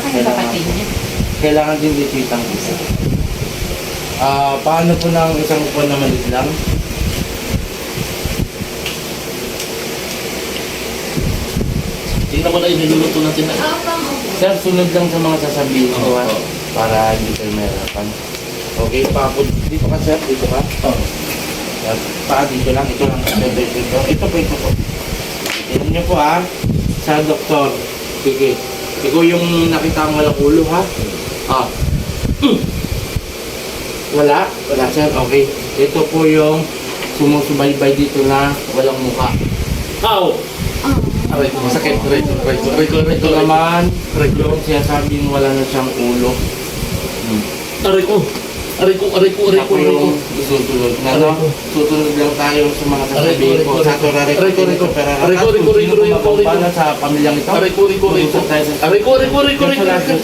Baka yung kapatid niya. Kailangan din dititang isa. Ah, paano po ng isang upuan na maliit lang? Tingnan mo na yung niluluto natin na. Sir, sunod lang sa mga sasabihin ko ha. Oo. Para hindi kayo mahirapan. Okay, pa ako. Dito ka sir, dito ka. Oh. Yan. Pa, dito lang. Ito lang. Ito, ito, ito. Ito po, ito po. Tingnan niyo po ha. Sa doktor. Sige. Ikaw yung nakita ang walang ulo ha. Ah. Mm. Wala? Wala sir. Okay. Ito po yung sumusubaybay dito na walang mukha. Ow! Aray ko, masakit. Aray ko, aray ko, aray ko, aray Ito aray naman, yung sinasabing wala na siyang ulo. Hmm. Aray ko. Aray ko, aray ko, aray ko, Ako aray ko. yung susunod na no? Susunod lang tayo sa mga sasabihin ko. Sa turare Aray ko, aray ko. Aray ko, aray ko, aray ko, aray ko, aray ko. sa pamilyang ito. Aray ko, aray ko, aray ko. Aray ko, aray ko, aray ko, aray ko, aray ko.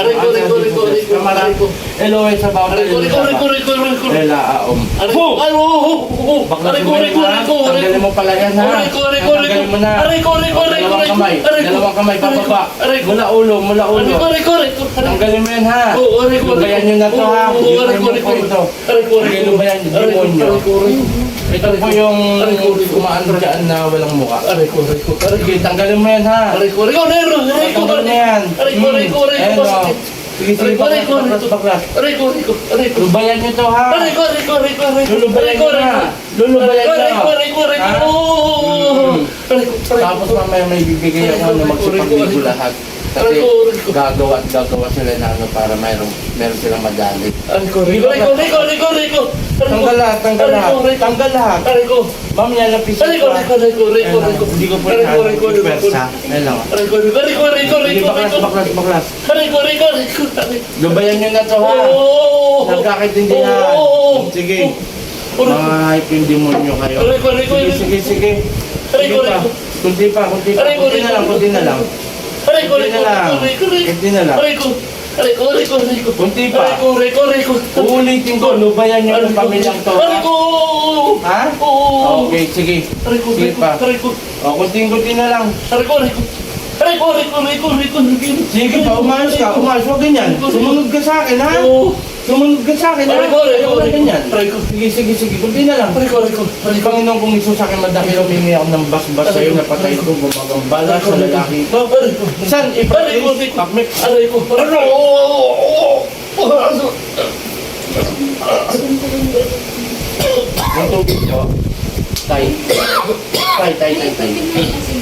Aray ko, aray ko, aray ko, aray ko, aray ko. Eloy sa bawat Aray ko, aray ko, aray ko, aray ko, aray ko. Ela aom. Aray ko, oh, oh, oh, oh. Aray ko, aray ko, aray ko, aray ko. Tanggalin mo pala yan ha. Aray ko, aray ko, aray ko. Aray ko, aray ko, aray ko, Dalawang kamay. Dalawang kamay, ko. Mula ulo, mula ulo. ko, aray ko, aray ko. Aray ko. Tanggalin mo yan ha. Oo, aray ko, aray ko. Lubayan nyo na to ha. Oo, aray ko, aray ko. Ito. Aray ko, aray ko. Aray ko, demonyo. Ito po yung Aray ko, aray ko. kumaan dyan na walang mukha. Aray ko, aray ko, aray ko. Sige, tanggalin mo yan ha. Aray ko, aray ko, aray ko, aray ko, Tanggalin mo yan. aray ko, aray ko, aray ko. Sige, sige, Aray ko, aray ko, baklas, ko. baklas. Aray ko, aray ko, aray ko. Lubayan nyo to ha. Aray ko, aray ko, aray ko. Lulubayan nyo na. Lulubayan nyo. aray ko. Mm. Aray ko, aray ko. Tapos mamaya may bibigay ako na magsipagligo lahat. Kasi gagawa at gagawa sila na ano para mayroong meron silang madali. Ko, aray ko. Aray ko. Tanggal lahat, tanggal lahat. Tanggal lahat. Ko. Ma'am, yalapisin Aray ko, ko, aray ko, aray ko. Hindi ko po aray ko, aray ko, aray Sige, ko, aray baklas, ko. baklas, baklas. Ko, aray ko. Lubayan nyo na to ha. Oo. Sige. Mga hype yung demonyo kayo. Ko, aray ko, Sige, sige, sige. Aray ko, pa. aray. Kunti pa, kunti pa. Aray Kunti aray na lang, kunti na lang. Aray ko, aray Kunti ko, na lang. aray ko, aray ko. Kunti na lang. Aray ko, aray ko, aray ko, aray ko. Kunti pa. Aray ko, aray ko, aray ko. Uulitin ko, lubayan nyo yung pamilyang to. Aray ko! Ha? Oo. Okay, sige. Aray ko, Sige aray ko, pa. aray ko. O, kunti-kunti na lang. Aray ko, aray ko. Aray ko, aray ko, aray ko, aray ko, aray ko. Sige pa, umayos ka, umayos. Huwag ganyan. Sumunod ka sa akin, ha? Oo. Sumunod ka sa akin, ha? Aray ko, aray ko, aray ko. ganyan. Aray ko. Sige, sige, sige. Kunti na lang. Aray ko, aray ko, aray ko. Panginoon kong Isus sa akin madami humingi ako ng bas-bas sa iyo na patay ko gumagambala sa lalaki ito. Aray ko. San Aray ko, aray ko. Aray ko, aray ko. Yung tubig nyo. Tay. Tay, tay, tay, tay.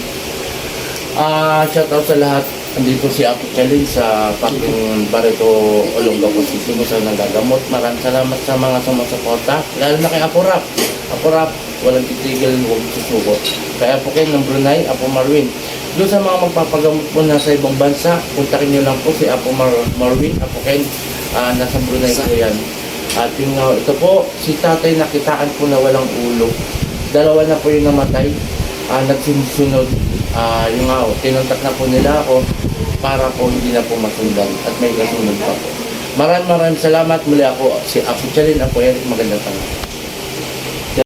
Ah, shout out sa lahat. Andito si Apo Chalin sa fucking Barito Olongapo City mo sa nagagamot. Maraming salamat sa mga sumusuporta. Lalo na kay Apo Rap. Walang titigil, huwag susuko. Kay Apo Ken ng Brunei, Apo Marwin. Doon sa mga magpapagamot po na sa ibang bansa, puntakin nyo lang po si Apo Mar- Marwin, Apo Ken. Ah, nasa Brunei po yan. At yung, ah, ito po, si tatay nakitaan po na walang ulo. Dalawa na po yung namatay. Ah, nagsinusunod. Ah, yung nga, oh, tinontak na po nila ako para po hindi na po masundan at may kasunod pa po. Maraming maraming salamat muli ako si Apo Chalin, Apo Eric, magandang tanong.